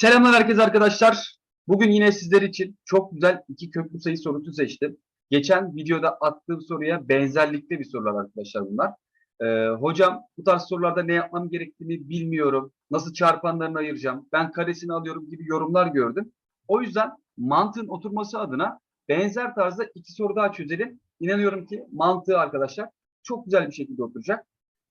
Selamlar herkese arkadaşlar. Bugün yine sizler için çok güzel iki köklü sayı sorusu seçtim. Geçen videoda attığım soruya benzerlikte bir sorular arkadaşlar bunlar. Ee, hocam bu tarz sorularda ne yapmam gerektiğini bilmiyorum. Nasıl çarpanlarını ayıracağım? Ben karesini alıyorum gibi yorumlar gördüm. O yüzden mantığın oturması adına benzer tarzda iki soru daha çözelim. İnanıyorum ki mantığı arkadaşlar çok güzel bir şekilde oturacak.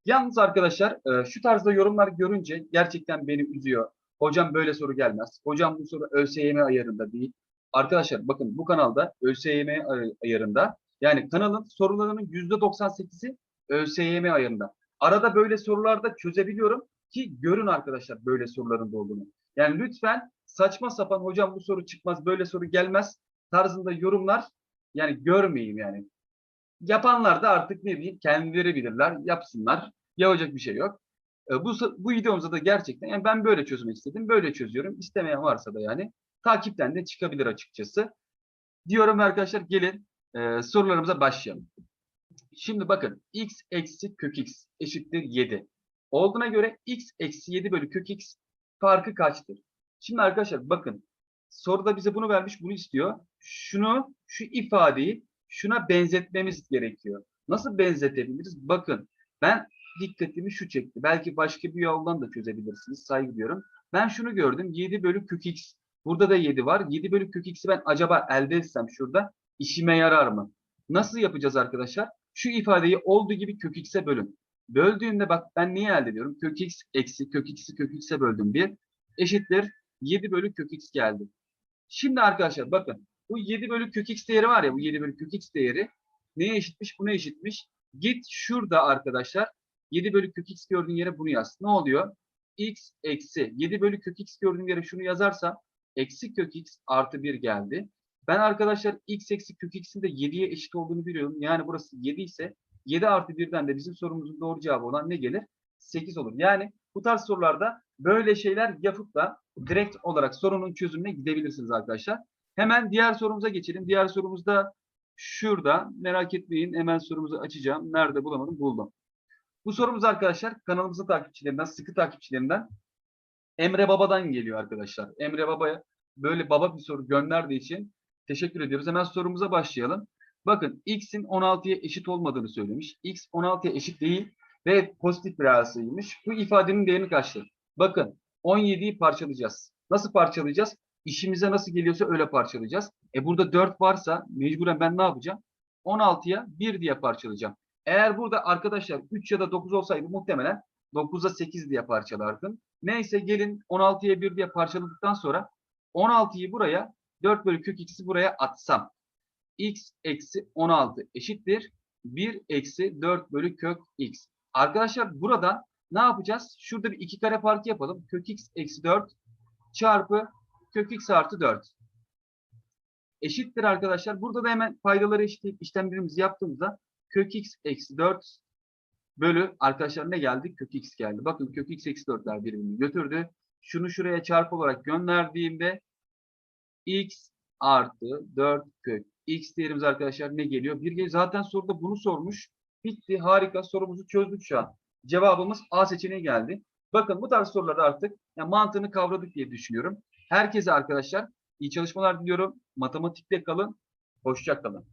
Yalnız arkadaşlar e, şu tarzda yorumlar görünce gerçekten beni üzüyor. Hocam böyle soru gelmez. Hocam bu soru ÖSYM ayarında değil. Arkadaşlar bakın bu kanalda ÖSYM ay- ayarında. Yani kanalın sorularının %98'i ÖSYM ayarında. Arada böyle sorularda çözebiliyorum ki görün arkadaşlar böyle soruların da olduğunu. Yani lütfen saçma sapan hocam bu soru çıkmaz, böyle soru gelmez tarzında yorumlar yani görmeyeyim yani. Yapanlar da artık ne diyeyim kendileri bilirler, yapsınlar. Yapacak bir şey yok. E, Bu, bu videomuzda da gerçekten yani ben böyle çözmek istedim. Böyle çözüyorum. İstemeyen varsa da yani takipten de çıkabilir açıkçası. Diyorum arkadaşlar gelin e, sorularımıza başlayalım. Şimdi bakın x eksi kök x eşittir 7. Olduğuna göre x eksi 7 bölü kök x farkı kaçtır? Şimdi arkadaşlar bakın soruda bize bunu vermiş bunu istiyor. Şunu şu ifadeyi şuna benzetmemiz gerekiyor. Nasıl benzetebiliriz? Bakın ben dikkatimi şu çekti. Belki başka bir yoldan da çözebilirsiniz. Saygı duyuyorum. Ben şunu gördüm. 7 bölü kök x. Burada da 7 var. 7 bölü kök x'i ben acaba elde etsem şurada işime yarar mı? Nasıl yapacağız arkadaşlar? Şu ifadeyi olduğu gibi kök x'e bölün. Böldüğümde bak ben neyi elde ediyorum? Kök x eksi kök x'i kök x'e böldüm 1 eşittir 7 bölü kök x geldi. Şimdi arkadaşlar bakın bu 7 bölü kök x değeri var ya bu 7 bölü kök x değeri neye eşitmiş? Buna eşitmiş. Git şurada arkadaşlar 7 bölü kök x gördüğün yere bunu yaz. Ne oluyor? x eksi 7 bölü kök x gördüğün yere şunu yazarsam eksi kök x artı 1 geldi. Ben arkadaşlar x eksi kök x'in de 7'ye eşit olduğunu biliyorum. Yani burası 7 ise 7 artı 1'den de bizim sorumuzun doğru cevabı olan ne gelir? 8 olur. Yani bu tarz sorularda böyle şeyler yapıp da direkt olarak sorunun çözümüne gidebilirsiniz arkadaşlar. Hemen diğer sorumuza geçelim. Diğer sorumuzda şurada. Merak etmeyin. Hemen sorumuzu açacağım. Nerede bulamadım? Buldum. Bu sorumuz arkadaşlar kanalımızın takipçilerinden, sıkı takipçilerinden Emre Baba'dan geliyor arkadaşlar. Emre Baba'ya böyle baba bir soru gönderdiği için teşekkür ediyoruz. Hemen sorumuza başlayalım. Bakın x'in 16'ya eşit olmadığını söylemiş. x 16'ya eşit değil ve pozitif bir arasıymış. Bu ifadenin değerini kaçtır? Bakın 17'yi parçalayacağız. Nasıl parçalayacağız? İşimize nasıl geliyorsa öyle parçalayacağız. E burada 4 varsa mecburen ben ne yapacağım? 16'ya 1 diye parçalayacağım. Eğer burada arkadaşlar 3 ya da 9 olsaydı muhtemelen 9'a 8 diye parçalardım. Neyse gelin 16'ya 1 diye parçaladıktan sonra 16'yı buraya 4 bölü kök x'i buraya atsam. x eksi 16 eşittir. 1 eksi 4 bölü kök x. Arkadaşlar burada ne yapacağız? Şurada bir iki kare farkı yapalım. Kök x eksi 4 çarpı kök x artı 4. Eşittir arkadaşlar. Burada da hemen paydaları eşitleyip işlemlerimizi yaptığımızda kök x eksi 4 bölü arkadaşlar ne geldi? Kök x geldi. Bakın kök x eksi 4'ler birbirini götürdü. Şunu şuraya çarpı olarak gönderdiğimde x artı 4 kök x değerimiz arkadaşlar ne geliyor? Bir geliyor. Zaten soruda bunu sormuş. Bitti. Harika. Sorumuzu çözdük şu an. Cevabımız A seçeneği geldi. Bakın bu tarz sorularda artık yani mantığını kavradık diye düşünüyorum. Herkese arkadaşlar iyi çalışmalar diliyorum. Matematikte kalın. Hoşça kalın.